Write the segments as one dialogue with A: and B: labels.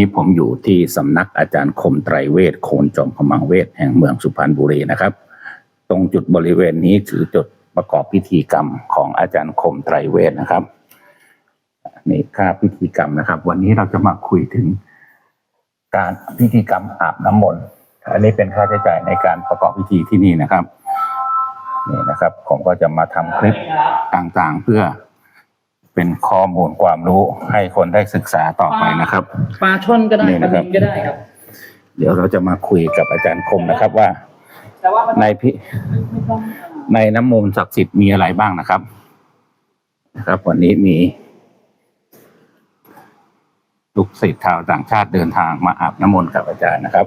A: นี่ผมอยู่ที่สำนักอาจารย์คมไตรเวทโคนจอมขมังเวทแห่งเมืองสุพรรณบุรีนะครับ ตรงจุดบริเวณนี้ถือจุดประกอบพิธีกรรมของอาจารย์คมไตรเวทนะครับนี่ค่าพิธีกรรมนะครับ วันนี้เราจะมาคุยถึงการพิธีกรรมอาบน้ำมนต์อันนี้เป็นค่าใช้จ่ายในการประกอบพิธีที่นี่นะครับนี่นะครับ ผมก็จะมาทำคลิปต่างๆเพื่อ เป็นข้อมูลความรู้ให้คนได้ศึกษาต่อไปนะครับ
B: ปลาช่อนก็ได้
A: นี่
B: ปลา
A: นะครับ
B: นิลก็ได้ครับ
A: เดี๋ยวเราจะมาคุยกับอาจารย์คมนะครับว่า
B: แต่ว่ามัน
A: ในพิ
B: ไม่ต้อง
A: ในน้ำมนต์ศักดิ์สิทธิ์มีอะไรบ้างนะครับ นะครับ วันนี้มีลูกศิษย์ชาวต่างชาติเดินทางมาอาบน้ำมนต์กับอาจารย์นะครับ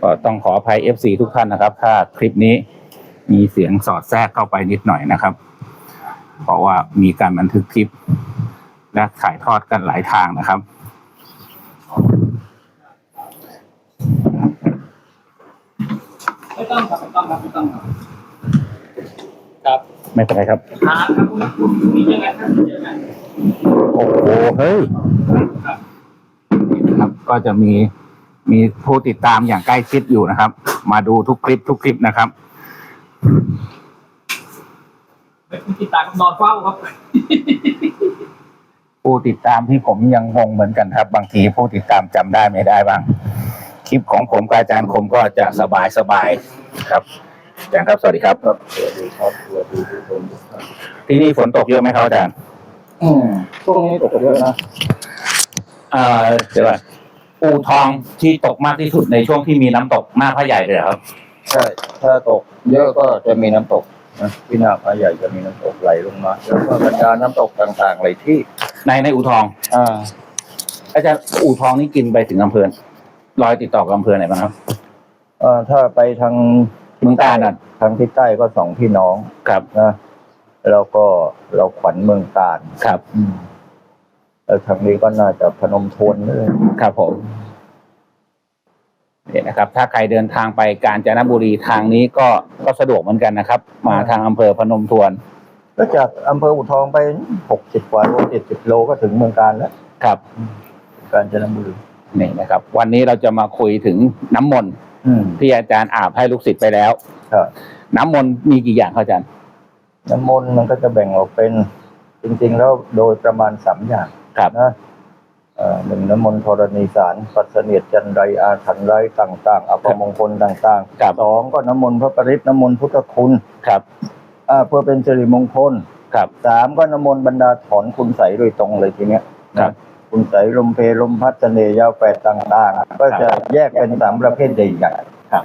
A: ก็ต้องขออภัยเอฟซีทุกท่านนะครับ ถ้าคลิปนี้มีเสียงสอดแทรกเข้าไปนิดหน่อยนะครับ เพราะว่ามีการบันทึกคลิป และถ่ายทอดกันหลายทางนะครับ
B: ไม่ต้องครับไม่ต้องครับไม่ต้องครับครับ
A: ไม่เป็นไรครับ
B: ทานครับคุณมียังไงครับเจอกัน
A: โอ้โหเฮ้ย
B: ครับ
A: ครับ ก็จะมีมีผู้ติดตามอย่างใกล้ชิดอยู่นะครับ มาดูทุกคลิปทุกคลิปนะครับ
B: เป็นคุณติดตามกับนอนเฝ้าครับ
A: ผู้ติดตามที่ผมยังงงเหมือนกันครับ บางทีผู้ติดตามจำได้ไม่ได้บ้าง คลิปของผมกับอาจารย์คมก็จะสบายสบายๆครับอาจารย์ครับสวัสดีครับ
C: สวัสดีครับสวัสดีทุกคนทุกท่าน
A: ที่นี่ฝนตกเยอะไหมครับอาจารย์
C: อืมช่วงนี้ตกเยอะนะ
A: เอ่อเดี๋ยวก่อนปูทองที่ตกมากที่สุดในช่วงที่มีน้ำตกหน้าพระใหญ่เลยเหรอครับ
C: ใช่ ถ้าตกเยอะก็จะมีน้ำตก นะที่หน้าพระใหญ่จะมีน้ำตกไหลลงมาแล้วก็บรรดาน้ำตกต่างๆไหลที่
A: ในในอูทอง
C: อ่า
A: อาจารย์อูทองนี่กินไปถึงอำเภอรอยติดต่อกับอำเภอไหนบ้างครับ
C: เอ่อถ้าไปทาง
A: เมืองกาญน่ะ
C: ทางทิศใต้ก็สองพี่น้อง
A: ครับ
C: นะแล้วก็เราขวัญเมืองตาล
A: ครับ
C: อืมแล้วทางนี้ก็น่าจะพนมทวนเลย
A: ครับผม นี่นะครับ ถ้าใครเดินทางไปกาญจนบุรีทางนี้ก็ก็สะดวกเหมือนกันนะครับ มาทางอำเภอพนมทวน
C: ก็จากอำเภออุทองไปหกสิบกว่าโลเจ็ดสิบโลก็ถึงเมืองการแล้ว
A: ครับ
C: กาญจนบุรี
A: นี่นะครับ วันนี้เราจะมาคุยถึงน้ำมนต์
C: อืม
A: ที่อาจารย์อาบให้ลูกศิษย์ไปแล้ว
C: ครับ
A: น้ำมนต์มีกี่อย่างครับอาจารย์
C: น้ำมนต์มันก็จะแบ่งออกเป็นจริงๆ แล้วโดยประมาณสามอย่าง
A: ครับ
C: นะเอ่อ หนึ่งน้ำมนต์ธรณีสารปัสเสนียดจันไรอาถรรพ์ไรต่าง ๆอัปมงคลต่าง
A: ครับ
C: ๆสองก็น้ำมนต์พระปริตรน้ำมนต์พุทธคุณ
A: ครับ
C: อ่าเพื่อเป็นสิริมงคล
A: ครับ
C: สามก็น้ำมนต์บรรดาถอนคุณใสยโดยตรงเลยทีเนี้ย
A: ครั
C: นะ
A: บ
C: คุณใสยลมเพลลมพัดเสน่ห์ยาวแปดต่างๆ ก็จะแยกเป็นสามประเภทใหญ่ๆ
A: ครับ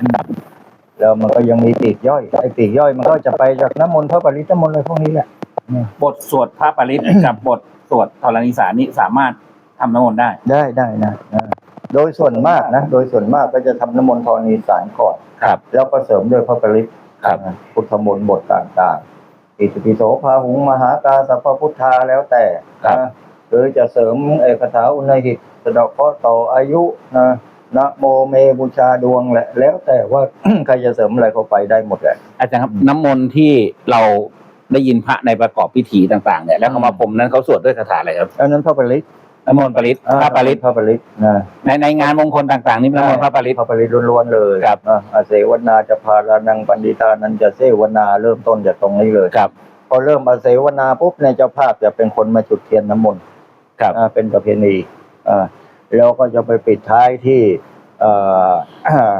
C: แล้วมันก็ยังมีปีกย่อยไอ้ปีกย่อยมันก็จะไปจากน้ำมนต์พระปริตรน้ำมนต์อะไรพวกนี้แหละ
A: บทสวดพระปริตรกับบทสวดธรณีสารนี้สามารถ ทำน้ำมนต์ได้
C: ได้ได้นะอ่าโดยส่วนมากนะ โดยส่วนมากก็จะทำน้ำมนต์ธรณีสารก่อน
A: ครับ
C: แล้วก็เสริมด้วยพระปริตร
A: ครับ
C: อ่าพุทธมนต์บทต่างๆ อิติปิโสพาหุงมหากาสัพพพุทธาแล้วแต่
A: ครับ
C: นะหรือจะเสริมเอกถาอุณหิตสะเดอกข้อต่ออายุนะนะโมเมบูชาดวงแหละ แล้วแต่ว่า ใครจะเสริมอะไรเข้าไปได้หมดแหละ
A: อาจารย์ครับน้ำมนต์ที่เราได้ยินพระในประกอบพิธีต่าง ๆ เนี่ยแล้วเขามาพรมนั้นเขาสวดด้วยคาถาอะไรครับ
C: อันนั้นพระปริตร
A: น้ำมนต์ปริตรพระปริตร
C: พระปริตรนะ
A: ในในงานมงคลต่างๆ นี่น้ำมนต์พระปริตร
C: พระปริตรล้วนๆเลย
A: ครับ
C: อะอาเสวนาจะพารานังปันดิตานันจะเสวนาเริ่มต้นจากตรงนี้เลย
A: ครับ
C: พอเริ่มอาเสวนาปุ๊บเนี่ยเจ้าภาพจะเป็นคนมาจุดเทียนน้ำมนต์
A: ครับ
C: อ่าเป็นประเพณีอ่าแล้วก็จะไปปิดท้ายที่เอ่อ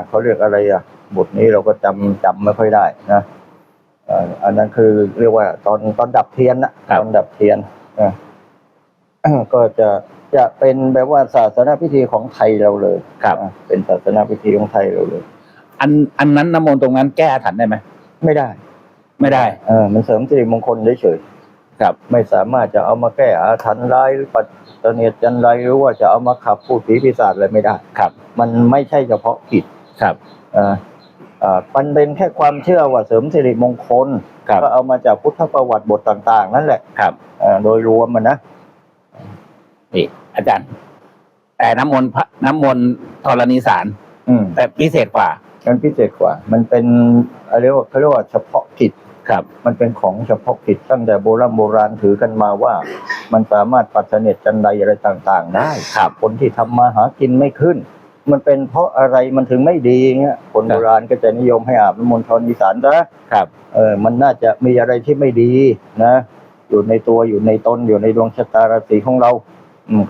C: เขาเรียกอะไรอะบทนี้เราก็จำจำไม่ค่อยได้นะเอ่ออันนั้นคือเรียกว่าตอนตอนดับเทียนนะครับตอนดับเทียนอะ ก็จะจะเป็นแบบว่าศาสนาพิธีของไทยเราเลย
A: ครับ
C: อะเป็นศาสนาพิธีของไทยเราเลย
A: อันอันนั้นน้ำมนต์ตรงนั้นแก้อาถรรพ์ได้ไหม
C: ไม่ได้
A: ไม่ได้
C: เออ มันเสริมสิริมงคลเฉย
A: ครับ
C: ๆไม่สามารถจะเอามาแก้อาถรรพ์ร้ายหรือปัดเสนียดจันไรหรือว่าจะเอามาขับพูดผีปีศาจอะไรไม่ได้
A: ครับ
C: มันไม่ใช่เฉพาะกิจ
A: ครับ
C: เอ่อเอ่อมันเป็นแค่ความเชื่อว่าเสริมสิริมงคล
A: ครับ
C: ก็เอามาจากพุทธประวัติบทต่าง ๆ นั่นแหละ
A: ครับ
C: เอ่อโดยรวมมันนะ
A: นี่อาจารย์ แต่น้ำมนต์พระน้ำมนต์ธรณีสาร
C: อืม
A: แต่พิเศษกว่า
C: มันพิเศษกว่า มันเป็นอะไรยกว่าเขาเรียกว่าเฉพาะกิจ
A: ครับ
C: มันเป็นของเฉพาะกิจตั้งแต่โบราณโบราณถือกันมาว่า มันสามารถปัดเสน็จจันใดอะไรต่างๆ ได้
A: ครับ
C: คนที่ทำมาหากินไม่ขึ้น มันเป็นเพราะอะไรมันถึงไม่ดีเงี้ยคน
A: ครั
C: โบ
A: บ
C: ราณก็จะนิยมให้อาบน้ำมนต์ทอนอีสานซะ
A: ครับ
C: เออมันน่าจะมีอะไรที่ไม่ดีนะ อยู่ในตัวอยู่ในตนอยู่ในดวงชะตาราศีของเราอืม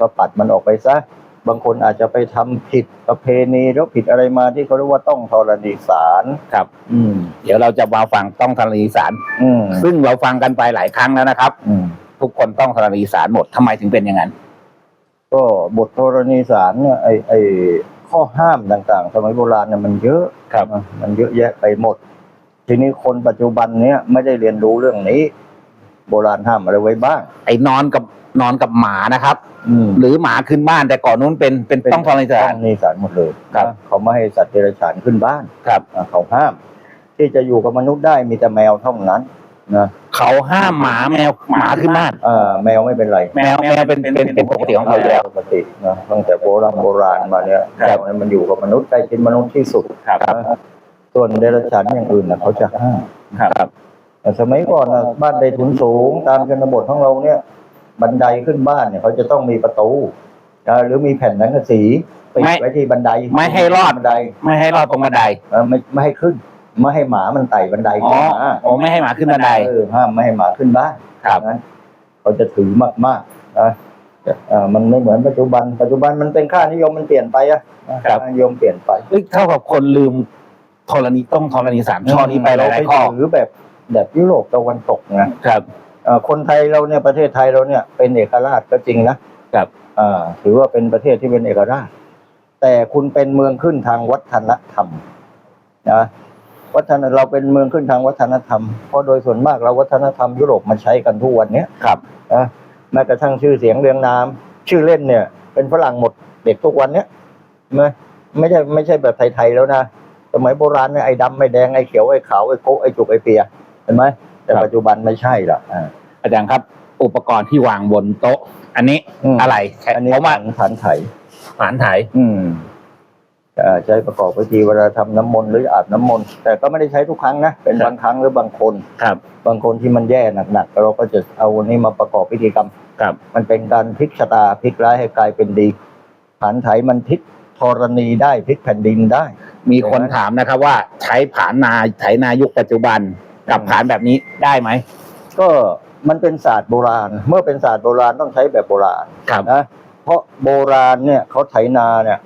C: ก็ปัดมันออกไปซะ บางคนอาจจะไปทำผิดประเพณีแล้วผิดอะไรมาที่เขาเรียกว่าต้องธรณีสาร
A: ครับ
C: อืม
A: เดี๋ยวเราจะมาฟังต้องธรณีสาร
C: อืม
A: ซึ่งเราฟังกันไปหลายครั้งแล้วนะครับ
C: อืม
A: ทุกคนต้องธรณีสารหมดทำไมถึงเป็นอย่างนั้น
C: ก็บทธรณีสารเนี่ยไอไอข้อห้ามต่าง ๆ สมัยโบราณเนี่ยมันเยอะ
A: ครับ
C: นะมันเยอะแยะไปหมด ทีนี้คนปัจจุบันเนี้ยไม่ได้เรียนรู้เรื่องนี้ โบราณห้ามอะไรไว้บ้าง
A: ไอ้นอนกับนอนกับหมานะครับ
C: อืม
A: หรือหมาขึ้นบ้านแต่ก่อนนู้นเป็นเป็นต้องธรณีสาร
C: ต้องนีสารหมดเลย
A: ครับ
C: นะเขาไม่ให้สัตว์เดรัจฉานขึ้นบ้าน
A: ครับ
C: อะเขาห้าม ที่จะอยู่กับมนุษย์ได้มีแต่แมวเท่านั้นนะ
A: เขาห้ามหมาแมวหมาขึ้นบ้าน
C: เอ่อแมวไม่เป็นไร
A: แมวแมวเป็นเป็นเป็นปกติของเขาอยู่แล้ว
C: ปกตินะตั้งแต่โบราณโบราณมาเนี่ย
A: ครั
C: แม
A: บ
C: วเนี่ยมันอยู่กับมนุษย์ใกล้ชิดมนุษย์ที่สุด
A: ครับ
C: นะส่วนเดรัจฉานอย่างอื่นนะเขาจะห้าม
A: ครับ
C: แต่สมัยก่อนนะบ้านใดถุนสูง ตามชนบทของเราเนี่ยบันไดขึ้นบ้านเนี่ยเขาจะต้องมีประตูนะหรือมีแผ่นหนังกะสีปิด
A: ไม่
C: ไว้ที่บันได
A: ไม่ให้รอด
C: บันได
A: ไม่ให้รอดตรงบันได
C: เออไม่ไม่ให้ขึ้น ไม่ให้หมามันไต่บันได
A: อ๋
C: ขึ้
A: อน
C: มา
A: อ๋อไม่ให้หมาขึ้นบันได
C: เออห้ามไม่ให้หมาขึ้นบ้าน
A: ครับ
C: นั้นเขาจะถือมากๆนะเอ่อมันไม่เหมือนปัจจุบัน ปัจจุบันมันเป็นค่านิยมมันเปลี่ยนไปอะค่านิยมเปลี่ยนไป
A: เอ้ยเท่ากับคนลืมธรณีต้องธรณีสารช่อนี้ไปห
C: เรา
A: ลาย
C: ไป
A: ๆข้อ
C: ถือแบบ แบบยุโรปตะวันตกนะครับเอ่อคนไทยเราเนี่ยประเทศไทยเราเนี่ยเป็นเอกราชก็จริงนะครับอ่าถือว่าเป็นประเทศที่เป็นเอกราช แต่คุณเป็นเมืองขึ้นทางวัฒนธรรมนะวัฒนเราเป็นเมืองขึ้นทางวัฒนธรรม เพราะโดยส่วนมากเราวัฒนธรรมยุโรปมันใช้กันทุกวันเนี้ย
A: ครับ
C: นะแม้กระทั่งชื่อเสียงเรียงนาม ชื่อเล่นเนี่ย เป็นฝรั่งหมดเด็กทุกวันเนี้ยใช่ไหมไม่ใช่ไม่ใช่แบบไทยๆแล้วนะ สมัยโบราณเนี่ยไอ้ดำไอ้แดงไอ้เขียวไอ้ขาวไอ้โกะไอ้จุกไอ้เปีย เห็นไหมแต่
A: ครับ
C: ปัจจุบันไม่ใช่ละอ่า
A: อาจารย์ครับ อุปกรณ์ที่วางบนโต๊ะ อันนี้
C: ม
A: อะไร
C: อันนี้
A: เพราะว่า
C: ฐานฐานไถ
A: ฐานถ่าย
C: อืมเอ่อใช้ประกอบพิธีเวลาทำน้ำมนต์หรืออาบน้ำมนต์แต่ก็ไม่ได้ใช้ทุกครั้งนะเป็นบางครั้งหรือบางคน
A: ครับ
C: บางคนที่มันแย่หนักๆเราก็จะเอาอันนี้มาประกอบพิธีกรรม
A: ครับ
C: มันเป็นการพลิกชะตาพลิกร้ายให้กลายเป็นดีผานไถมันพลิกธรณีได้พลิกแผ่นดินได้
A: มีคนถามนะครับว่าใช้ผานนาไถนายุคปัจจุบัน กับผานแบบนี้ได้ไหม
C: ก็มันเป็นศาสตร์โบราณ เมื่อเป็นศาสตร์โบราณต้องใช้แบบโบราณ
A: ครับ
C: นะเพราะโบราณเนี่ยเขาไถนาเนี่ย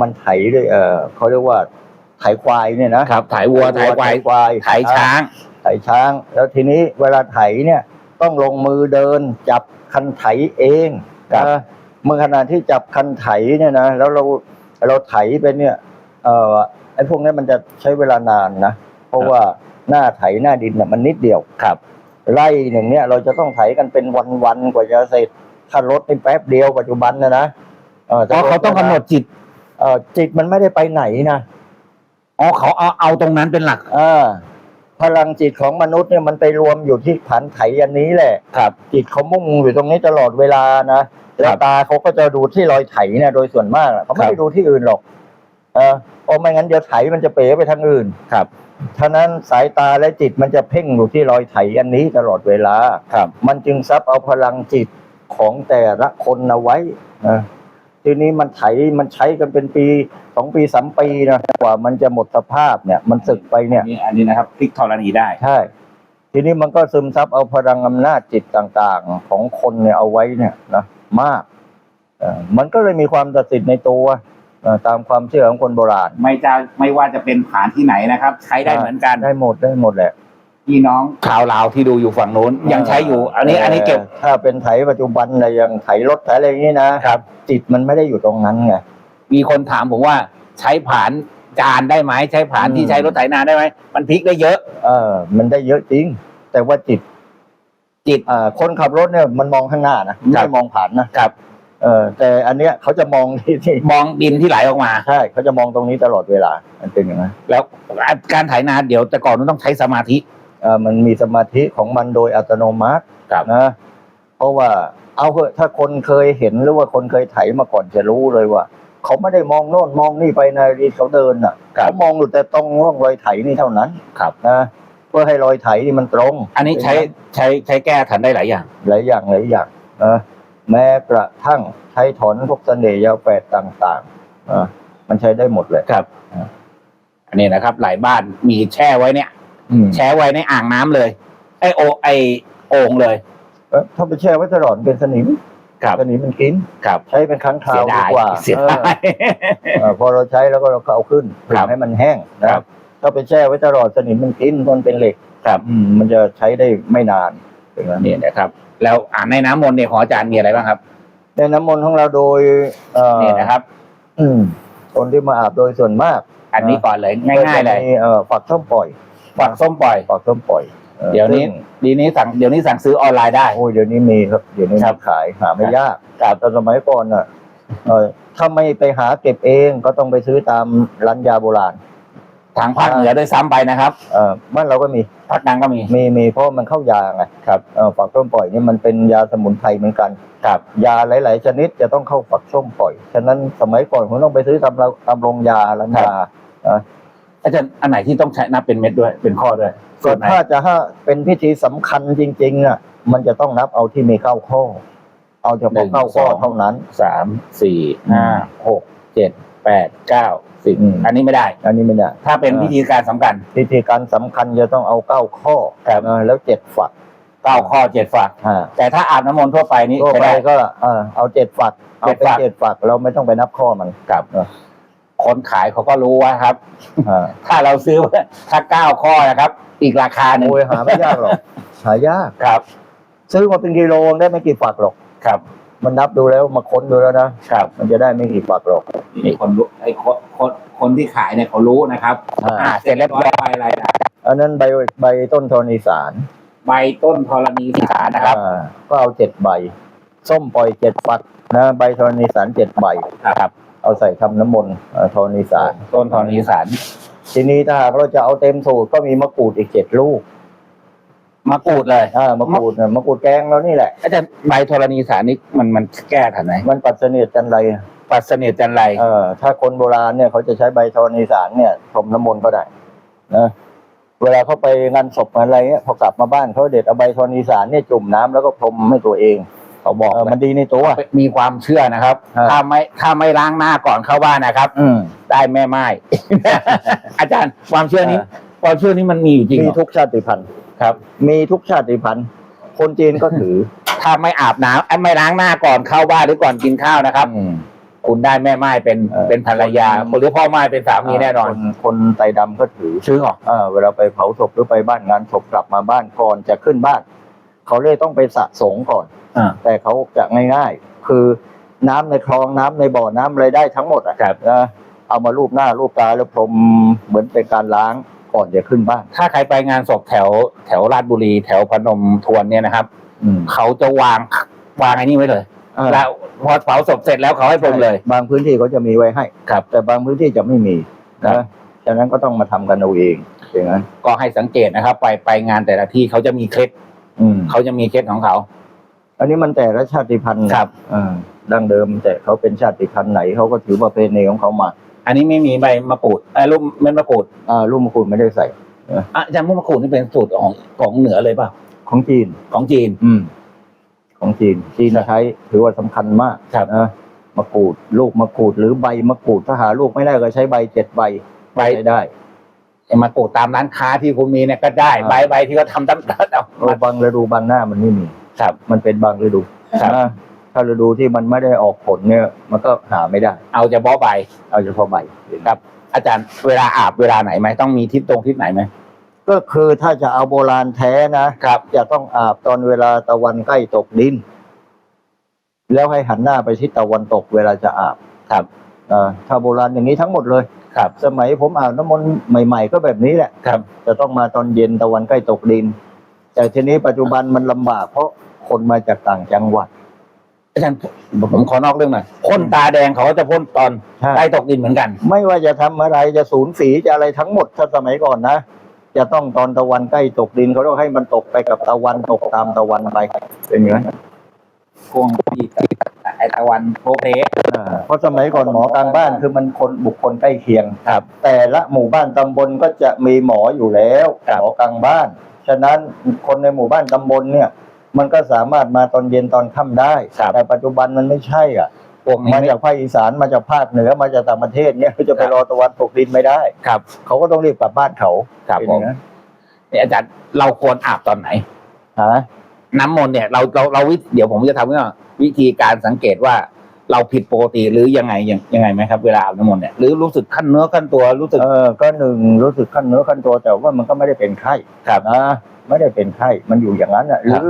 C: มันไถด้วยเออเขาเรียกว่าไถควายเนี่ยนะครับ
A: ไถวัวไถควาย
C: ควาย
A: ไถช้าง
C: ไถช้าง แล้วทีนี้เวลาไถเนี่ย ต้องลงมือเดิน จับคันไถเอง
A: ครับ
C: นะเมื่อขณะที่จับคันไถเนี่ยนะแล้วเราเราไถไปเนี่ยเอ่อไอ้พวกนี้มันจะใช้เวลานานนะเพราะว่า หน้าไถหน้าดินเนี่ยมันนิดเดียว
A: ครับ
C: ไร่หนึ่งเนี่ยเราจะต้องไถกันเป็นวันๆกว่าจะเสร็จถ้ารถในแป๊บเดียวปัจจุบันนะนะเออ
A: เพราะเขาต้องกำหนดจิต
C: เออจิตมันไม่ได้ไปไหนนะ
A: อ๋อเขาเอาเอาตรงนั้นเป็นหลัก
C: อ่าพลังจิตของมนุษย์เนี่ยมันไปรวมอยู่ที่ผันไถอันนี้แหละ
A: ครับ
C: จิตเขามุ่งอยู่ตรงนี้ตลอดเวลานะแล้วตาเขาก็จะดูที่รอยไถเนี่ยโดยส่วนมากอะเขาไม่
A: ครั
C: ได้
A: บ
C: ดูที่อื่นหรอก เออเพราะไม่งั้นเดี๋ยวไถมันจะเป๋ไปทางอื่น
A: ครับ
C: ฉะนั้นสายตาและจิตมันจะเพ่งอยู่ที่รอยไถอันนี้ตลอดเวลา
A: ครับ
C: มันจึงซับเอาพลังจิตของแต่ละคนเอาไว้นะทีนี้มันไถมันใช้กันเป็นปีสองปีสามปีนะกว่ามันจะหมดสภาพเนี่ย มันสึกไปเนี่ย
A: นี่อันนี้นะครับพลิกธรณีได้
C: ใช่ทีนี้มันก็ซึมซับเอาพลังอำนาจจิตต่างๆ ของคนเนี่ยเอาไว้เนี่ยนะมากเอ่อมันก็เลยมีความศักดิ์สิทธิ์ในตัวเอ่อตามความเชื่อของคนโบราณ
A: ไม่จะไม่ว่าจะเป็นผานที่ไหนนะครับ ใช้ได้เหมือนกัน
C: ได้หมดได้หมดแหละ
A: พี่น้องชาวลาวที่ดูอยู่ฝั่งนู้นยังใช้อยู่ อันนี้อันนี้เก็บ
C: ถ้าเป็นไถปัจจุบันนะยังไถรถไถอะไรอย่างนี้นะครับ จิตมันไม่ได้อยู่ตรงนั้นไง
A: มีคนถามผมว่าใช้ผานจานได้ไหมใช้ผาน
C: อืม
A: ที่ใช้รถไถนาได้ไหมมันพลิกได้เยอะ
C: เออ มันได้เยอะจริง แต่ว่าจิต
A: จิต
C: อ่าคนขับรถเนี่ยมันมองข้างหน้านะไม่
A: ครั
C: ได้
A: บ
C: มองผ่านนะครับ เออแต่อันเนี้ยเขาจะมองที่ที่
A: มองดินที่ไหลออกมา
C: ใช่เขาจะมองตรงนี้ตลอดเวลา มันเป็นอย่างนั้น
A: แล้วการไถนาเดี๋ยวแต่ก่อนมันต้องใช้สมาธิ
C: เออมันมีสมาธิของมันโดยอัตโนมัติ
A: ครับ
C: นะเพราะว่าเอาเถอะถ้าคนเคยเห็นหรือว่าคนเคยไถมาก่อนจะรู้เลยว่า เขาไม่ได้มองโน่นมองนี่ไปในรีเขาเดินน่ะ
A: ครับ
C: เขามองอยู่แต่ตรงร่องรอยไถนี่เท่านั้น
A: ครับ
C: นะพื่อให้รอยไถนี่มันตรง
A: อันนี้ใช้ใช้ใช้แก้ทันได้หลายอย่าง
C: หลายอย่างหลายอย่างนะ แม้กระทั่งใช้ถอนพวกเสน่ห์ยาแฝดต่างๆนะมันใช้ได้หมดเลย
A: ครับ อันนี้นะครับ หลายบ้านมีแช่ไว้เนี่ย
C: อืม
A: แช่ไว้ในอ่างน้ำเลย ไอโอไอโอ่งเลย
C: เอ้ยถ้าไปแช่ไว้ตลอดเป็นสนิม
A: ครับ
C: สนิมมันกิน
A: ครับ
C: ใช้เป็นครั้งครา
A: เสี
C: วยดี
A: ดาย
C: กว่า
A: เสียดาย
C: เออเออพอเราใช้แล้วก็เราก็เอาขึ้นถึ
A: ครั
C: ง
A: บ
C: ให้มันแห้งนะครับ ถ้าไปแช่ไว้ตลอดสนิมมันกินมันเป็นเหล็ก
A: ครับ
C: อืมมันจะใช้ได้ไม่นานอย่างนั้น
A: นี่นะครับ แล้วอ่านในน้ำมนต์เนี่ยของอาจารย์มีอะไรบ้างครับ
C: ในน้ำมนต์ของเราโดยเอ่อ
A: นี่นะครับ
C: อืมคนที่มาอาบโดยส่วนมาก
A: อันนี้ก่อนเลยง่ายๆเลย
C: ก็จะมีเอ่อฝักส้มปล่อย
A: ฝักส้มปล่อย
C: ฝักส้มปล่อยอ่อ
A: เดี๋ยวนี้
C: ซึ่ง
A: ดีนี้สั่งเดี๋ยวนี้สั่งซื้อออนไลน์ได้
C: โอ้ยเดี๋ยวนี้มีครับเดี๋ยวนี้
A: ครั
C: มี
A: บ
C: ขายหาไม่ยาก
A: ครับ
C: แต่สมัยก่อนน่ะเออถ้าไม่ไปหาเก็บเองก็ต้องไปซื้อตามร้านยาโบราณ
A: ทางภาคเหนือด้วยซ้ำไปนะครับ
C: เออบ้านเราก็มี
A: ภาคกลางก็มี
C: มีมีเพราะมันเข้ายาไง
A: ครับ
C: เออฝักส้มปล่อยนี่มันเป็นยาสมุนไพรเหมือนกัน
A: ครับ
C: ยาหลาย ๆ ชนิดจะต้องเข้าฝักส้มปล่อยฉะนั้นสมัยก่อนผมต้องไปซื้อตามเราตามโรงยาร้านยา
A: อาจารย์อันไหนที่ต้องใช้นับเป็นเม็ดด้วยเป็นข้อด้วย
C: ส่วนถ้าจะถ้าเป็นพิธีสำคัญจริง ๆ อะ มันจะต้องนับเอาที่มีเก้าข้อ เอาเฉ
A: หนึ่
C: พาะ
A: ง
C: เก้าข้อ
A: สอง
C: เท่านั้น
A: สามสี่ห้าหกเจ็ดแปดเก้า สิบ
C: อืม
A: อันนี้ไม่ได้
C: อันนี้ไม่ได้
A: ถ้าเป็นพิธีการสำคัญ
C: พิธีการสำคัญจะต้องเอาเก้าข้อ
A: ครับ
C: เออแล้วเจ็ดฝัก
A: เก้าข้อเจ็ดฝัก
C: อ่า
A: แต่ถ้าอาบน้ำมนต์ทั่วไปนี่
C: ทั่ว
A: ใช้
C: ไป
A: ได้
C: ก็เออเอาเจ็ดฝักเอา
A: เจ็ด
C: เป็น
A: ฝัก
C: เจ็ดฝักเราไม่ต้องไปนับข้อมัน
A: กับ
C: เออ
A: คนขายเขาก็รู้ว่าครับ
C: อ่า
A: ถ้าเราซื้อถ้าเก้าข้อนะครับ อีกราคาหนึ่ง
C: โอ้ยหาไม่ยากหรอกหายาก
A: ครับ
C: ซื้อมาเป็นกิโลได้ไม่กี่ฝักหรอก
A: ครับ
C: มันนับดูแล้วมาค้นดูแล้วนะครับ มันจะได้ไม่กี่ฝักหรอก
A: นี่คนรู้ไอ้คนคนคนที่ขายเนี่ยเขารู้นะครับ
C: อ่า
A: อ่าเสร็จเรียบร้อยไปอะไรนะ
C: อันนั้นใบใบต้นธรณีสาร
A: ใบต้นธรณีสารนะครับ
C: อ่าก็เอาเจ็ดใบ ส้มปล่อยเจ็ดฝักนะใบธรณีสารเจ็ดใบ
A: ครับ
C: เอาใส่ทำน้ำมนต์เอ่อธรณีสาร
A: ต้นธรณีสาร
C: ทีนี้ถ้าหากเราจะเอาเต็มสูตรก็มีมะกรูดอีกเจ็ดลูก
A: มะกรูดเลย
C: อ่ามะกรูดเนี่ยมะกรูดแกงเรานี่แหละ
A: อาจารย์ใบธรณีสารนี่มันมันแก้ทันไหม
C: มันปัดเสนียดจันไร
A: ปัสเสนียดจันไร
C: เออถ้าคนโบราณเนี่ยเขาจะใช้ใบธรณีสารเนี่ยพรมน้ำมนต์ก็ได้นะเวลาเขาไปงานศพงานอะไรเนี่ยพอกลับมาบ้านเขาเด็ดเอาใบธรณีสารเนี่ยจุ่มน้ำแล้วก็พรมให้ตัวเอง
A: เขาบอก
C: เออมันดีในตัว
A: มีความเชื่อนะครับ
C: ฮะ
A: ถ้าไม่ถ้าไม่ล้างหน้าก่อนเข้าบ้านนะครับ
C: อืม
A: ได้แม่ไม้อาจารย์ความเชื่อนี้ ความเชื่อนี้มันมีอยู่จริง
C: มี
A: เหรอ
C: ทุกชาติพันธุ์
A: ครับ
C: มีทุกชาติพันธุ์ คนจีนก็ถือ
A: ถ้าไม่อาบน้ำเอ้ยไม่ล้างหน้าก่อนเข้าบ้านหรือก่อนกินข้าวนะครับ
C: อืม
A: คุณได้แม่ไม้เป็น
C: เออ
A: เป็นภรรยา
C: คน
A: คนหรือพ่อไม้เป็นสามีแน่นอน
C: คนคนไตดำก็ถือ
A: ชื่อเหรอ
C: เออเวลาไปเผาศพหรือไปบ้านงานศพกลับมาบ้านก่อนจะขึ้นบ้าน เขาเลยต้องไปสะสงก่อน
A: อ่า
C: แต่เขาจะง่ายๆ คือน้ำในคลองน้ำในบ่อน้ำอะไรได้ทั้งหมดอะ
A: ครับ
C: นะเอามาลูบหน้าลูบตาแล้วพรมเหมือนเป็นการล้าง ก่อนจะขึ้นบ้าน
A: ถ้าใครไปงานศพแถวแถวราชบุรี แถวพนมทวนเนี่ยนะครับ
C: อืม
A: เขาจะวางวางไอ้นี่ไว้เลย
C: เออ
A: แล้วพอเผาศพเสร็จแล้วเขาให้พรมเลย
C: บางพื้นที่เขาจะมีไว้ให้
A: ครับ
C: แต่บางพื้นที่จะไม่มี
A: ครั
C: นะ
A: บ
C: ฉะนั้นก็ต้องมาทำกันเอาเองอย่างนั้น
A: ก็ให้สังเกตนะครับ ไปไปงานแต่ละที่เขาจะมีเคล็ด
C: อืม
A: เขาจะมีเคล็ดของเขา
C: อันนี้มันแต่ละชาติพันธุ์
A: ครับ
C: อ่าดั้งเดิมแต่เขาเป็นชาติพันธุ์ไหนเขาก็ถือประเพณีของเขามา
A: อันนี้ไม่มีใบมะกรูดไอ้ลูกเม็ดมะกรูด
C: อ่าลูกมะกรูดไม่ได้ใส่
A: อะอาจารย์มะกรูดนี่เป็นสูตรของของเหนือเลยเปล่า
C: ของจีน
A: ของจีน
C: อืม ของจีน จีน
A: ครับ
C: ใช้ถือว่าสำคัญมาก
A: ครับ
C: นะมะกรูด ลูกมะกรูด หรือใบมะกรูดถ้าหาลูกไม่ได้ก็ใช้ใบเจ็ดใบ
A: ใบ
C: ใช้ได้
A: ไอ้มะกรูดตามร้านค้าที่คุณมีเนี่ยก็ได้
C: ครับ
A: ใบใบที่เขาทำตั้งแต่เอา
C: โอ้บางฤดูบางหน้ามันไม่มี
A: ครับ
C: มันเป็นบางฤดู
A: ครับ
C: นะ ถ้าฤดูที่มันไม่ได้ออกผลเนี่ย มันก็หาไม่ได้
A: เอาเฉพาะใบ
C: เอาเฉพาะใบ
A: ครับ อาจารย์เวลาอาบเวลาไหนไหมต้องมีทิศตรงทิศไหนไหม
C: ก็คือถ้าจะเอาโบราณแท้นะ
A: ครับ
C: จะต้องอาบตอนเวลาตะวันใกล้ตกดิน แล้วให้หันหน้าไปทิศตะวันตกเวลาจะอาบ
A: ครับ
C: อ่าถ้าโบราณอย่างนี้ทั้งหมดเลย
A: ครับ
C: สมัยผมอาบน้ำมนต์ใหม่ ๆ ก็แบบนี้แหละ
A: ครับ
C: จะต้องมาตอนเย็นตะวันใกล้ตกดิน แต่ทีนี้ปัจจุบันมันลำบากเพราะคนมาจากต่างจังหวัด
A: อาจารย์ผมขอนอกเรื่องหน่อยพ่นตาแดงเขาก็จะพ่นตอน
C: ใช่
A: ใต้ตกดินเหมือนกัน
C: ไม่ว่าจะทำอะไรจะสูญสีจะอะไรทั้งหมดถ้าสมัยก่อนนะจะต้องตอนตะวันใกล้ตกดินเขาต้องให้มันตกไปกับตะวันตกตามตะวันไปเป็นอย่างนั้น
A: พวงที่ไอ้งตะวันโพเพ
C: อ่าเพราะสมัยก่อนหมอกลางบ้านคือมันคนบุคคลใกล้เคียง
A: ครับ
C: แต่ละหมู่บ้านตำบลก็จะมีหมออยู่แล้ว
A: ครับ
C: หมอกลางบ้าน ฉะนั้นคนในหมู่บ้านตำบลเนี่ย มันก็สามารถมาตอนเย็นตอนค่ำได้
A: ครับ
C: แต่ปัจจุบันมันไม่ใช่อะ
A: พวกนี้
C: มา
A: ไม่
C: จากภาคอีสานมาจากภาคเหนือมาจากต่างประเทศเนี่ยเขาจะไป
A: ครับ
C: รอตะวันตกดินไม่ได้
A: ครับ
C: เขาก็ต้องรีบกลับบ้านเขา
A: ครับ
C: เป็น
A: ผ
C: อ
A: ม
C: ย่างนั้น
A: เนี่ยอาจารย์เราควรอาบตอนไหน
C: ฮะ
A: น้ำมนต์เนี่ยเราเราเราวิเดี๋ยวผมจะทำว่าวิธีการสังเกตว่าเราผิดปกติหรือยังไงยังยังไงไหมครับ เวลาอาบน้ำมนต์เนี่ยหรือรู้สึกขั้นเนื้อขั้นตัวรู้สึก
C: เออก็หนึ่งรู้สึกขั้นเนื้อขั้นตัวแต่ว่ามันก็ไม่ได้เป็นไข้
A: ครับ
C: นะไม่ได้เป็นไข้มันอยู่อย่างนั้นอะห
A: ครั
C: รื
A: บ
C: อ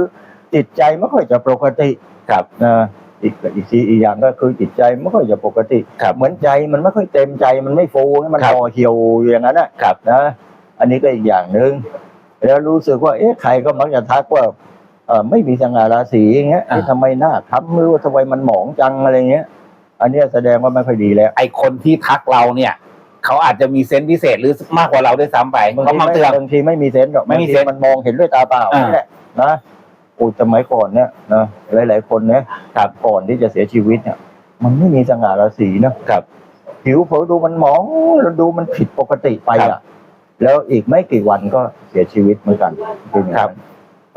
C: จิตใจไม่ค่อยจะปกติ
A: ครับ
C: นะอีกอีกทีอีกอย่างก็คือจิตใจไม่ค่อยจะปกติ
A: ครับ
C: เหมือนใจมันไม่ค่อยเต็มใจมันไม่ฟูมัน
A: ครับ
C: ห่อเหี่ยวอยู่อย่างนั้นนะครับนะ อันนี้ก็อีกอย่างหนึ่งแล้วรู้สึกว่า เอ๊ะใครก็มักจะทักว่าเออไม่มีสง่าราศีอย่างเงี้ย
A: อ่า
C: ที่ทำไมหน้าค้ำหรือว่าทำไมมันหมองจังอะไรเงี้ย อันเนี้ยแสดงว่าไม่ค่อยดีแล้ว
A: ไอคนที่ทักเราเนี่ยเขาอาจจะมีเซนส์พิเศษหรือมากกว่าเราด้วยซ้ำไป
C: บาง
A: เขา
C: ที
A: มา
C: ไม่
A: เตือน
C: บางทีไม่มีเซนส์หรอก
A: ไม่มี
C: บางที
A: เซนส์
C: มันมองเห็นด้วยตาเปล่า
A: อ่า
C: นี่แหละนะ โอ้สมัยก่อนเนี่ยนะหลาย ๆ คนเนี่ยครับก่อนที่จะเสียชีวิตเนี่ย มันไม่มีสง่าราศีนะครับผิวเผยดูมันหมองแล้วดูมันผิดปกติไป
A: ครั
C: อะ
A: บ
C: แล้วอีกไม่กี่วันก็เสียชีวิตเหมือนกันเป็นอย่างนั้น
A: ครับ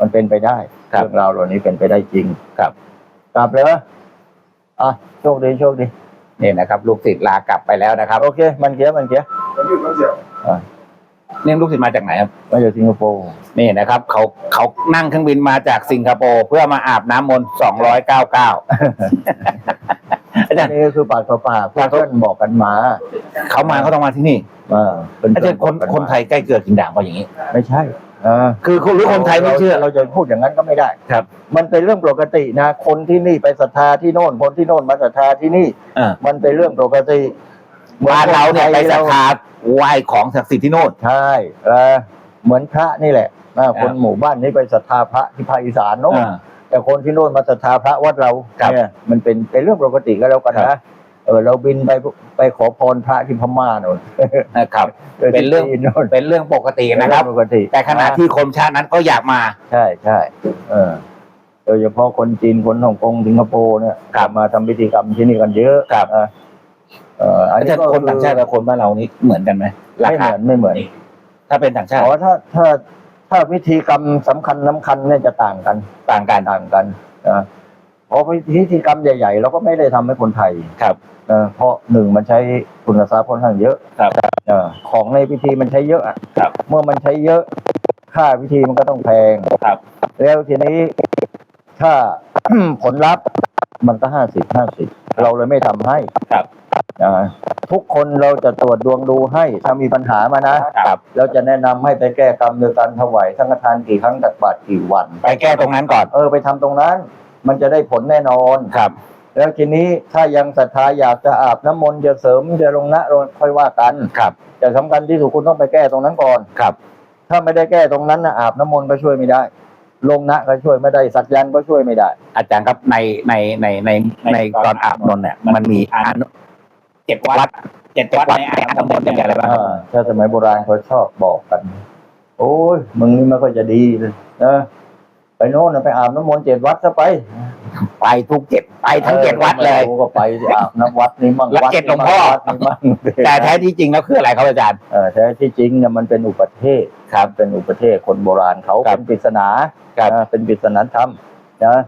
C: มันเป็นไปได้
A: ครับ
C: เรื่องราวเหล่านี้เป็นไปได้จริง
A: ครับ
C: กลับเลยอะโชคดีโชคดี
A: เนี่ยนะครับ ลูกศิษย์ลากลับไปแล้วนะครับ
C: โอเค มันเกี้ยมันเกี้ย
A: เนี่ยลูกศิษย์มาจากไหนครับ
C: มาจากสิงคโปร์
A: นี่นะครับเขาเขานั่งเครื่องบินมาจากสิงคโปร์เพื่อมาอาบน้ำมนต์สองร้อยเก้าเก้าอาจารย์
C: นี่คือปากต่อปากเพื่อนบอกกันมา
A: เขามาเขาต้องมาที่นี่
C: อ่าเป็น
A: อาจารย์คน
C: บอกกัมา
A: คนไทยใกล้เกลือกินด่างก็อย่างนี้
C: ไม่ใช่อ่า
A: คือคนหรือคนไทยไม่เชื่อ
C: เราจะพูดอย่างนั้นก็ไม่ได้
A: ครับ
C: มันเป็นเรื่องปกตินะ คนที่นี่ไปศรัทธาที่โน่น คนที่โน่นมาศรัทธาที่นี่
A: อ่า
C: มันเป็นเรื่องปกติ
A: บ้านเราเนี่ยไปศรัท
C: เธา
A: ไหว้ของศักดิ์สิทธิ์ที่โน่น
C: ใช่เออเหมือนพระนี่แหละอ่าคนหมู่บ้านนี้ไปศรัทธาพระที่ภาคอีสานโน่น
A: อ่า
C: แต่คนที่โน่นมาศรัทธาพระวัดเรา
A: ครับ
C: เนี่ยมันเป็นเป็นเรื่องปกติก็แล้วกัน
A: ครั
C: นะ
A: บ
C: เออเราบินไปไปขอพรพระที่พม่าโน่น
A: นะครับ เป็นเรื่อง
C: ที่จีโน่น
A: เป็นเรื่องปกตินะครับ
C: เป็เองปกติ
A: แต่ขณะที่คนชาตินั้นก็อยากมา
C: ใช่ใช่เออโดยเฉพาะคนจีนคนฮ่องกงสิงคโปร์เนี่ยกลับมาทำพิธีกรรมที่นี่กันเยอะ
A: ครับ
C: เออ เอออัน
A: อา
C: นี้
A: จารย์
C: ก็
A: คนต่างชาติกับคนบ้านเรานี่เหมือนกันไหมรา
C: ไม่เห
A: คา
C: มือนไม่เหมือน
A: ถ้าเป็นต่างชาติ
C: อ๋อถ้าถ้าถ้าพิธีกรรมสำคัญสำคัญเนี่ยจะต่างกัน
A: ต่างกัน
C: ต่างกันนะเพราะพิธีกรรมใหญ่ๆเราก็ไม่ได้ทำให้คนไทย
A: ครับ
C: เออเพราะหนึ่งมันใช้ทุนทรัพย์ค่อนข้างเยอะ
A: ครับ
C: เออของในพิธีมันใช้เยอะอะ
A: ครับ
C: เมื่อมันใช้เยอะ ค่าพิธีมันก็ต้องแพง
A: ครับ
C: แล้วทีนี้ถ้า ผลลัพธ์มันก็ห้าสิบห้าสิบ เราเลยไม่ทำให้
A: ครับ
C: อ่าทุกคนเราจะตรวจดวงดูให้ถ้ามีปัญหามานะครับเราจะแนะนำให้ไปแก้กรรมโดยการถวายสังฆทานกี่ครั้งตักบาตรกี่วัน
A: ไปแก้ตรงนั้นก่อน
C: เออไปทำตรงนั้น มันจะได้ผลแน่นอน
A: ครับ
C: แล้วทีนี้ถ้ายังศรัทธาอยากจะอาบน้ำมนต์จะเสริมจะลงนะลงค่อยว่ากัน
A: ครับ
C: แต่สำคัญที่สุดคุณต้องไปแก้ตรงนั้นก่อน
A: ครับ
C: ถ้าไม่ได้แก้ตรงนั้นนะอาบน้ำมนต์ก็ช่วยไม่ได้ ลงนะก็ช่วยไม่ได้สักยันต์ก็ช่วยไม่ได้
A: อาจารย์ครับในในในในในตอนอาบนนท์เนี่ยมันมีอนุเจ็ดวัดเจ็ดวัดในอาบน้ำมนต์เป็นอะไรบ้างครับ
C: อ่าถ้าสมัยโบราณเขาชอบบอกกัน โอ้ยมึงนี่ไม่ค่อยจะดีเลยนะ ไปโน่นนะไปอาบน้ำมนต์เจ็ดวัดซะไป
A: ไปทุกเจ็ดไปทั้งเจ็ดวัดเลย
C: ออก็ไปอาบน้ำวัดนี่มั่ง
A: แล้ว
C: วัด
A: เจ็ดหลวงพ่อ
C: วัดนี่มั่ง
A: แต่แท้ที่จริงแล้วคืออะไรครับอาจารย์
C: เออแท้ที่จริงเนี่ยมันเป็นอุปเทศครับเป็นอุปเทศคนโบราณเขา
A: ครับ
C: เป็นปริศนา
A: ครับ
C: อ่าเป็นปริศนาธรรมนะ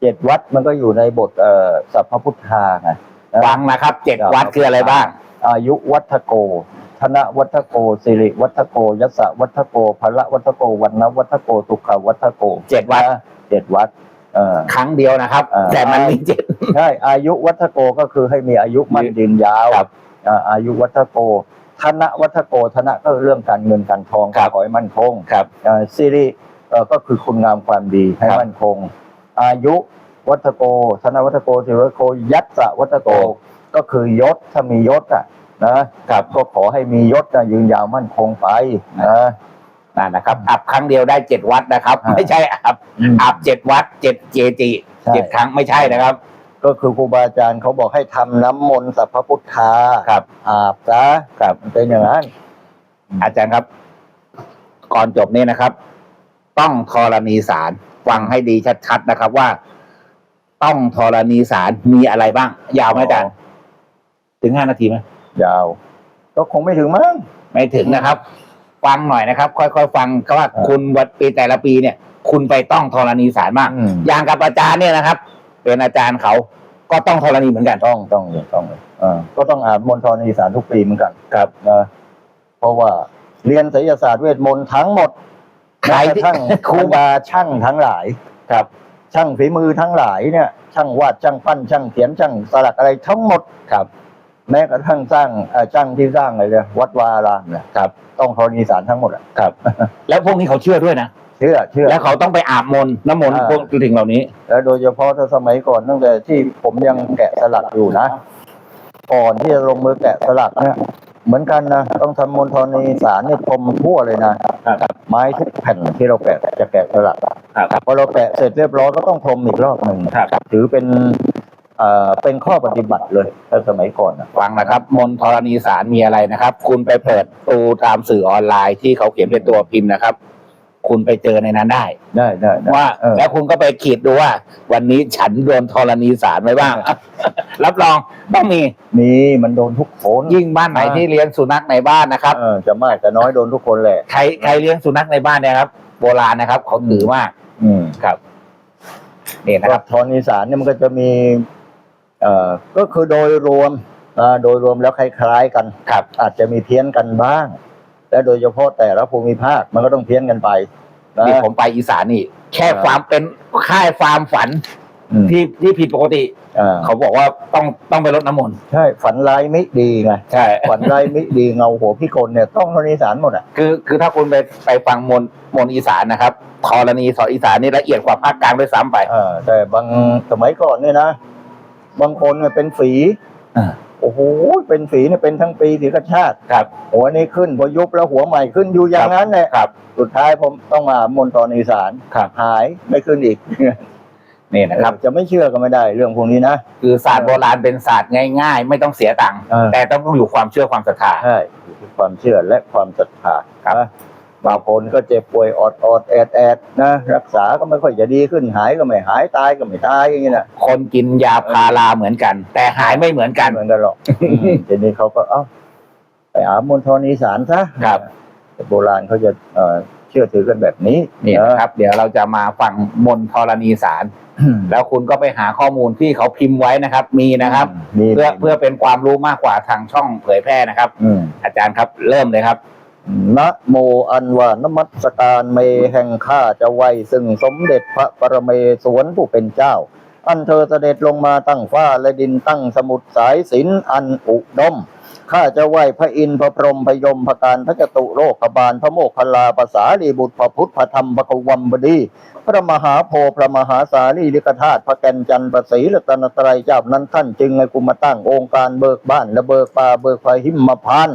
C: เจ็ดวัดมันก็อยู่ในบทเอ่อสัพพพุทธาไงนะ
A: ฟังนะครับเจ็ดวัดคืออะไรบ้าง
C: อายุวัฒโก ธนวัฒโกสิริวัฒโกยศวัฒโกพละวัฒโกวันนวัฒโกตุขวัฒโก
A: เจ็ดวัด
C: นะเจ็ดวัดเออ
A: ครั้งเดียวนะครับ
C: อ่า
A: แต่มันมีเจ็ด
C: ใช่อายุวัฒโกก็คือให้มีอายุมั่นยืนยาว
A: ครับ
C: อ่าอายุวัฒโกธนวัฒโกธนะก็เรื่องการเงินการทอง
A: ครับ
C: ขอให้มั่นคง
A: ครับ
C: อ่าสิริเอ่อก็คือคุณงามความดีให้
A: ครับ
C: มั่นคง อายุวัฒโกธนวัฒโกสิริวัฒโกยัตสะวัฒโก ก็คือยศถ้ามียศอะ นะครับก็ขอให้มียศนะยืนยาวมั่นคงไปนะ
A: นั่นนะครับอาบครั้งเดียวได้เจ็ดวัดนะครับ
C: อ่า
A: ไม่ใช่อาบ
C: อืม
A: อาบเจ็ดวัดเจ็ดเจจิ
C: ใช่
A: เจ็ดครั้งไม่ใช่นะครับ
C: ก็คือครูบาอาจารย์เขาบอกให้ทำน้ำมนต์สัพพพุทธา
A: ครับ
C: อาบซะ
A: ครับ
C: มันเป็นอย่างนั้น
A: อาจารย์ครับ ก่อนจบนี้นะครับ ต้องธรณีสารฟังให้ดีชัดๆนะครับว่า ต้องธรณีสารมีอะไรบ้าง ยาวไหมอาจารย์ ถึงห้านาทีไหม
C: ยาว ก็คงไม่ถึงมั้ง
A: ไม่ถึงนะครับ ฟังหน่อยนะครับ ค่อยๆฟังก็ว่า
C: อ่า
A: คุณวันปีแต่ละปีเนี่ย คุณไปต้องธรณีสารมาก
C: อืม
A: อย่างกับอาจารย์เนี่ยนะครับ เป็นอาจารย์เขาก็ต้องธรณีเหมือนกัน
C: ต้องต้องเลยต้องเลยอ่าก็ต้องอ่านมนต์ธรณีสารทุกปีเหมือนกัน
A: ครับ
C: นะเพราะว่าเรียนศิลศาสตร์เวทมนต์ทั้งหมด
A: ใคร
C: แม้ก
A: ที่
C: ระทั่ง
A: ครู
C: บรรดาช่างทั้งหลาย
A: ครับ
C: ช่างฝีมือทั้งหลายเนี่ย ช่างวาดช่างปั้นช่างเขียนช่างสลักอะไรทั้งหมด
A: ครับ
C: แม้กระทั่งสร้างเอ่อช่างที่สร้างอะไรเนี่ยวัดวาอารามเนี่ย
A: ครับ
C: ต้องธรณีสารทั้งหมดอะ
A: ครับ แล้วพวกนี้เขาเชื่อด้วยนะ
C: เชื่อเชื่อ
A: แล้วเขาต้องไปอาบมนต์น้ำมนต์
C: อ่า
A: พวกสิ่งเหล่านี้
C: แล้วโดยเฉพาะถ้าสมัยก่อนตั้งแต่ที่ผมยังแกะสลักอยู่นะ ก่อนที่จะลงมือแกะสลักเนี่ยเหมือนกันนะต้องทำมนต์ธรณีสารเนี่ยพรมทั่วเลยนะครับไม้ทุกแผ่นที่เราแกะจะแกะสลัก
A: ครับ
C: พอเราแกะเสร็จเรียบร้อยก็ต้องพรมอีกรอบหนึ่ง
A: ครับ
C: ถือเป็น เอ่อเป็นข้อปฏิบัติเลยถ้าสมัยก่อนนะ
A: ฟังนะครับ มนต์ธรณีสารมีอะไรนะครับ คุณไปเปิดดูตามสื่อออนไลน์ที่เขาเขียนเป็นตัวพิมพ์นะครับ คุณไปเจอในนั้นได้
C: ได้ได้ได้
A: ว่า
C: เออ
A: แล้วคุณก็ไปขีดดูว่า วันนี้ฉันโดนธรณีสารไหมบ้าง รับรองต้องมี
C: มีมันโดนทุกคน
A: ยิ่งบ้านไหน
C: อ่า
A: ที่เลี้ยงสุนัขในบ้านนะครับ
C: เออจะมากจะน้อยโดนทุกคนแหละ
A: ใครใครเลี้ยงสุนัขในบ้านเนี่ยครับ โบราณนะครับเขาถือมาก
C: อืม
A: ครับนี่นะ
C: นะ
A: ค
C: ค
A: รั
C: รับบธรณีสารเนี่ยมันก็จะมี เอ่อก็คือโดยรวมอ่าโดยรวมแล้วคล้ายๆกัน
A: ครับ
C: อาจจะมีเพี้ยนกันบ้าง และโดยเฉพาะแต่ละภูมิภาคมันก็ต้องเพี้ยนกันไปนะ
A: นี่ผมไปอีสานนี่ แค่
C: อ่า
A: ความเป็นค่ายความฝัน
C: อืม
A: ที่ที่ผิดปกติ
C: อ่า
A: เขาบอกว่าต้องต้องไปรดน้ำมนต์
C: ใช่ฝันร้ายไม่ดีไง
A: ใช่
C: ฝันร้ายไม่ดีเงาหัวพี่คนเนี่ยต้องธรณีสารหมดอะ
A: คือคือถ้าคุณไปไปฟังมนต์มนต์อีสานนะครับธรณีสอนอีสานนี่ละเอียดกว่าภาคกลางด้วยซ้ำไป
C: อ่าแต่บางสมัยก่อนเนี่ยนะ บางคนเนี่ยเป็นฝี
A: อ่า
C: โอ้โหเป็นฝีเนี่ยเป็นทั้งปีถีกชาติ
A: ครับ
C: หัวนี้ขึ้นพอยุบแล้วหัวใหม่ขึ้นอยู่อย่างนั้นแหละ
A: ครับ
C: สุดท้ายผมต้องมามนต์ธรณีสาร
A: ครับ
C: หายไม่ขึ้นอีก
A: นี่นะครับ
C: จะไม่เชื่อก็ไม่ได้เรื่องพวกนี้นะ
A: คือศาสตร์โบราณเป็นศาสตร์ง่าย ๆ ไม่ต้องเสียตังค์
C: เออ
A: แต่ต้องอยู่ความเชื่อความศรัทธา
C: ใช่อยู่ที่ความเชื่อและความศรัทธา
A: ครับ
C: นะ บางคนก็เจ็บป่วยอดอดแอดแอดนะรักษาก็ไม่ค่อยจะดีขึ้นหายก็ไม่หายตายก็ไม่ตายอย่างนี้นะ
A: คนกินยาพาราเหมือนกัน แต่หายไม่เหมือนกัน
C: เหมือนกันหรอกอืมทีนี้เขาก็เอ้าไปอาบมนต์ธรณีสารซะ
A: ครับ
C: แต่โบราณเขาจะเอ่อเชื่อถือกันแบบนี้
A: นี่นะครับ เดี๋ยวเราจะมาฟังมนต์ธรณีสาร
C: อืม
A: แล้วคุณก็ไปหาข้อมูลที่เขาพิมพ์ไว้นะครับ มีนะครับ
C: มี
A: เพื่อเพื่อเป็นความรู้มากกว่าทางช่องเผยแพร่นะครับ
C: อืม
A: อาจารย์ครับเริ่มเลยครับ
C: นะโมอันว่านมัสการเมแห่งข้าจะไว้ซึ่งสมเด็จพระปรเมศวรผู้เป็นเจ้า อันเธอเสด็จลงมาตั้งฟ้าและดินตั้งสมุทรสายสินอันอุดม ข้าจะไหว้พระอินทร์พระพรหมพระยมพระการพระจตุโลกบาลพระโมคคัลลาภาษาลีบุตรพระพุทธพระธรรมพระกวัมบดีพระมหาโพธิ์พระมหาสารีริกธาตุพระแก่นจันทร์พระศรีรัตนตรัยเจ้านั้นท่านจึงให้กูมาตั้งองค์การเบิกบ้านและเบิกป่าเบิกพระหิมพาน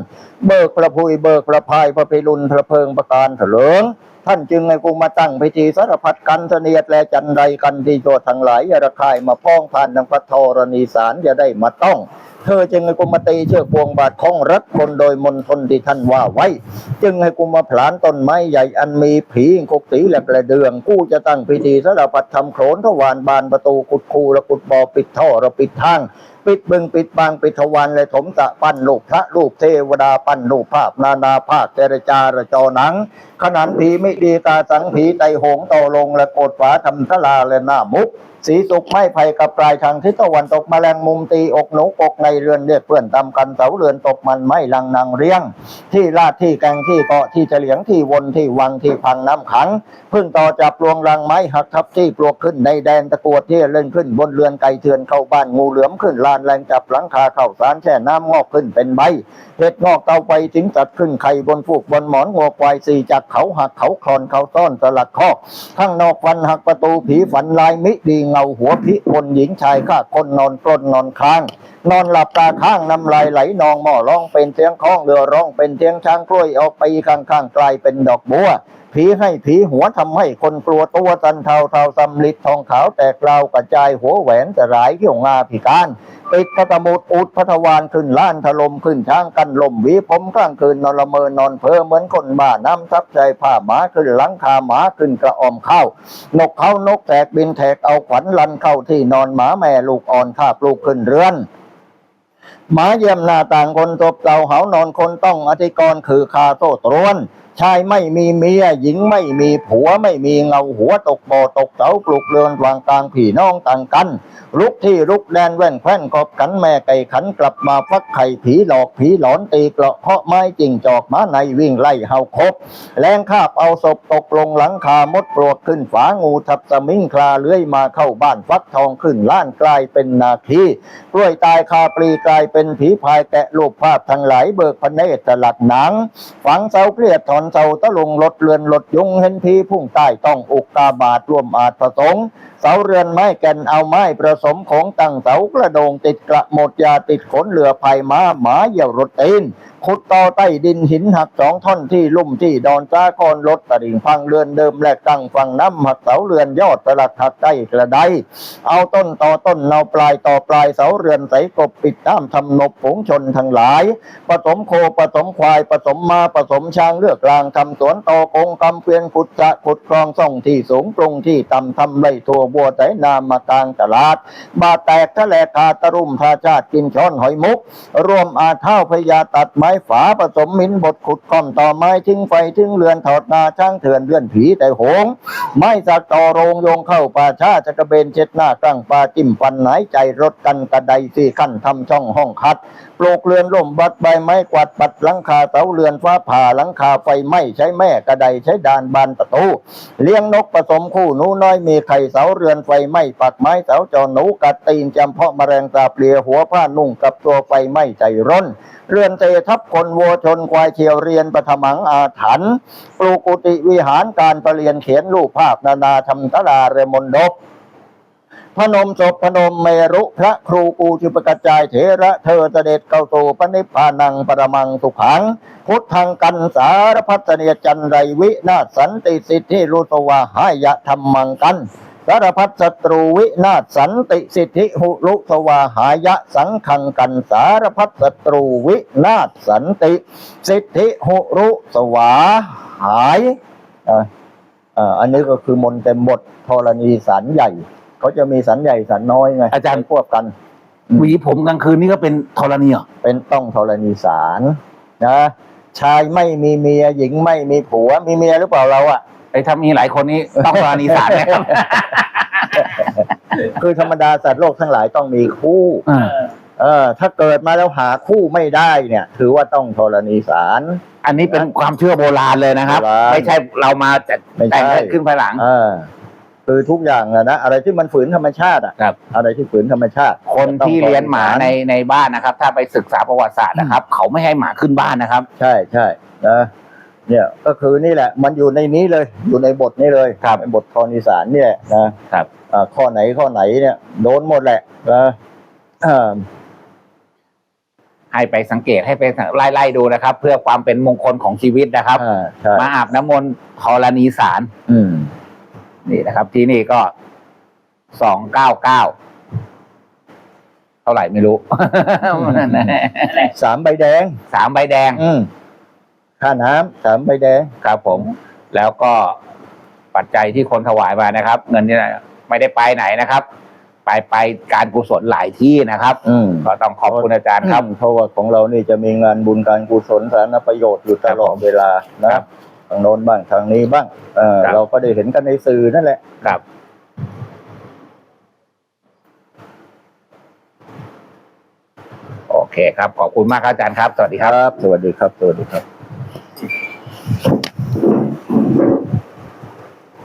C: เบิกพระพุยเบิกพระพายพระพิรุณพระเพิงประการเถลิงท่านจึงให้กูมาตั้งพิธีสารพัดกันเสนียดและจันไรกันที่โจทย์ทั้งหลายอย่าระคายมาพ้องผ่านดังพระธรณีสารอย่าได้มาต้อง เธอจึงให้กูมาตีเชือกพวงบาทของรักคนโดยมนทนที่ท่านว่าไว้ จึงให้กูมาผลานต้นไม้ใหญ่อันมีผีกกตีและกระเดือง กู้จะตั้งพิธีสารพัดทำโขนทวารบานประตูกุดคูและกุดบ่อปิดท่อระปิดทาง ปิดบึงปิดบางปิดทวารและถมสะปั้นลูกพระลูกเทวดาปั้นรูปภาพนานาภาคเจรจาระจอหนัง ขนานผีไม่ดีตาสังผีไตโหงต่อลงและโกดฝาทำทลาและหน้ามุกสีสุกไม้ไผ่กับปลายทางทิศตะวันตกมแมลงมุมตีอกหนูกกในเรือนเรียกเพื่อนตำกันเสาเรือนตกมันไม่ลังนางเรียง ที่ลาดที่แกงที่เกาะที่เฉลียงที่วนที่วังที่พังน้ำขัง พึ่งต่อจับปลวงรังไม้หักทับที่ปลวกขึ้นในแดนตะกวดที่เล่นขึ้นบนเรือนไก่เถือนเข้าบ้านงูเหลือมขึ้นลานแรงจับหลังคาเข้าสารแช่น้ำงอกขึ้นเป็นใบเห็ดงอกเตาไปถึงตัดขึ้นไข่บนฟูกบนหมอนงวควายสี่จากเขาหักเขาคลอนเขาต้อนสลักคอกข้างนอกฟันหักประตูผีฝันลายมิดีเงาหัวพิคนหญิงชายฆ่าคนนอนกลนนอนค้าง นอนหลับตาข้างน้ำลายไหลนองหม้อร้องเป็นเสียงคล้องเรือร้องเป็นเสียงช้างกล้วยออกไปข้างๆกลายเป็นดอกบัว ผีให้ผีหัวทำให้คนกลัวตัวสันเทาเทาสำลิดทองขาวแตกราวกระจายหัวแหวนจะหลายเขี้ยวงาพิการปิดพระตมุดอุดพระทวารขึ้นล้านถลมขึ้นช้างกันลมวีผมกลางคืนนอนละเมอนอนเพอเหมือนคนบ้าน้ำทับใจผ้าหมาขึ้นหลังคาหมาขึ้นกระออมข้าวนกเขานกแตกบินแทกเอาขวัญลันเข้าที่นอนหมาแม่ลูกอ่อนข้าปลูกขึ้นเรือนหมาเยี่ยมหน้าต่างคนตบเต่าเหานอนคนต้องอธิกรคือคาโต้ตรวน ชายไม่มีเมียหญิงไม่มีผัวไม่มีเงาหัวตกบ่อตกเสาปลุกเรือนวางกลางพี่น้องต่างกัน ลุกที่ลุกแดนแว่นแคว้นกอบขันแม่ไก่ขันกลับมาฟักไข่ผีหลอกผีหลอนตีเกราะเพาะไม้จิงจอกม้าในวิ่งไล่เฮาคบแรงคาบเอาศพตกลงหลังคามดปลวกขึ้นฝางูทับสมิงคลาเลื้อยมาเข้าบ้านฟักทองขึ้นล้านกลายเป็นนาคีกล้วยตายคาปลีกลายเป็นผีพายแกะรูปภาพทั้งหลายเบิกพระเนตรสลักหนัง ฝังเสาเกลียดถอนเสาตะลงลดเรือนลดยุงเห็นพีพุ่งใต้ต้องอุกกาบาทร่วมอาจประสงค์เสาเรือนไม้แก่นเอาไม้ประสมของตั้งเสากระโดงติดกระหมดยาติดขนเหลือภัยมาหมาเหยี่ยวรถตีน ขุดต่อใต้ดินหินหักสองท่อนที่ลุ่มที่ดอนจ้าคอนรถตะดิ่งพังเรือนเดิมแลกตั้งฝั่งน้ำหักเสาเรือนยอดสลักหักใต้กระไดเอาต้นต่อต้นเอาปลายต่อปลายเสาเรือนใสกบปิดตามทำนบผงชนทั้งหลายผสมโคผสมควายผสมมาผสมช้างเลือกกลางทำสวนต่อกงกำเกวียนขุดจะขุดคลองส่องที่สูงปรุงที่ต่ำทำไรทั่วบัวไถนามากลางตลาด บาดแตกทะเลคาตรุ่มทาชาติกินช้อนหอยมุก รวมอาเท่าพยาตัดไม้ฝาผสมมินบดขุดค่อมต่อไม้ทิ้งไฟทิ้งเรือนถอดนาช่างเถื่อนเลื่อนผีแต่โหง ไม่สักต่อโรงโยงเข้าป่าชาจะกระเบนเช็ดหน้าตั้งปลาจิ้มฟันหายใจรถกันกระไดสี่ขั้นทำช่องห้องคัดปลูกเรือนล่มบัดใบไม้กวาดปัดหลังคาเสาเรือนฟ้าผ่าหลังคาไฟไหม้ใช้แม่กระไดใช้ดานบานประตูเลี้ยงนกผสมคู่หนูน้อยมีไข่เสาเรือนไฟไหม้ปักไม้เสาจอหนูกัดตีนจำเพาะแมลงตาเปลี่ยหัวผ้านุ่งกับตัวไฟไหม้ใจร้นเรือนเตทับคนวัวชนควายเชียวเรียนปฐมังอาถรรพ์ปลูกกุฏิวิหารการประเรียนเขียนรูปภาพนานาธรรมตลาเรมนดบ พนมศพพนมเมรุพระครูปูจุปกระจายเถระเธอเสด็จเข้าสู่ปณิพพานังปรมังสุขัง พุทธังกันสารพัฒเนียจันไรวินาสันติสิทธิรุตวาหายะธรรมังกันสารพัดศัตรูวินาสันติสิทธิหุลุสวาหายะสังขังกันสารพัดศัตรูวินาสันติ สิทธิหุรุสวาหายอ่าอันนี้ก็คือมนเต็มบทธรณีสารใหญ่ เขาจะมีสันใหญ่สันน้อยไง
A: อาจารย์
C: ควบกัน
A: หวีผมกลางคืนนี่ก็เป็นธรณีเหรอ
C: เป็นต้องธรณีสารนะชายไม่มีเมียหญิงไม่มีผัว มีเมียหรือเปล่าเราอะ
A: ไอ้ถ้ามีหลายคนนี้ต้องธรณีสารนะครับ
C: คือธรรมดาสัตว์โลกทั้งหลายต้องมีคู่
A: อ่า
C: เออ ถ้าเกิดมาแล้วหาคู่ไม่ได้เนี่ย ถือว่าต้องธรณีสาร
A: อันนี้เป็นความเชื่อโบราณเลยนะครับ
C: โบราณ
A: ไม่ใช่เรามาจัด
C: ไม่ใช่
A: แต่งขึ้นภายหลัง
C: เออ คือทุกอย่างอะนะอะไรที่มันฝืนธรรมชาติอะ
A: ครับ
C: อะไรที่ฝืนธรรมชาติ
A: คนที่เลี้ยงหมา
C: ต้อง
A: ในในบ้านนะครับ ถ้าไปศึกษาประวัติศาสตร์นะครับ เขาไม่ให้หมาขึ้นบ้านนะครับ
C: ใช่ใช่นะเนี่ยก็คือนี่แหละ มันอยู่ในนี้เลยอยู่ในบทนี้เลย
A: ครับ
C: ในบทธรณีสารเนี่ยนะครับอ่าข้อไหนข้อไหนเนี่ยโดนหมดแหละนะอ่า
A: ให้ไปสังเกตให้ไปไล่ไล่ๆดูนะครับ เพื่อความเป็นมงคลของชีวิตนะครับ
C: อ่าใช่
A: มาอาบน้ำมนต์ธรณีสาร
C: อืม
A: นี่นะครับที่นี่ก็สองเก้าเก้าเท่าไหร่ไม่รู้
C: สามใบแดง
A: สามใบแดง
C: อืมค่าน้ำสามใบแดง
A: ครับผม แล้วก็ปัจจัยที่คนถวายมานะครับ เงินนี่ไม่ได้ไปไหนนะครับ ไปไปการกุศลหลายที่นะครับ
C: อืม
A: ก็ต้องขอบคุณอาจารย์ครับ
C: เพราะว่าของเรานี่จะมีงานบุญการกุศลสาธารณประโยชน์อยู่ตลอดเวลานะครับ ทางโน้นบ้างทางนี้บ้าง เออ
A: ครับ
C: เราก็ได้เห็นกันในสื่อนั่นแหละ
A: ครับ โอเคครับ ขอบคุณมากครับอาจารย์ครับ สวัสดีครับ
C: สวัสดีครับ สวัสดีครับ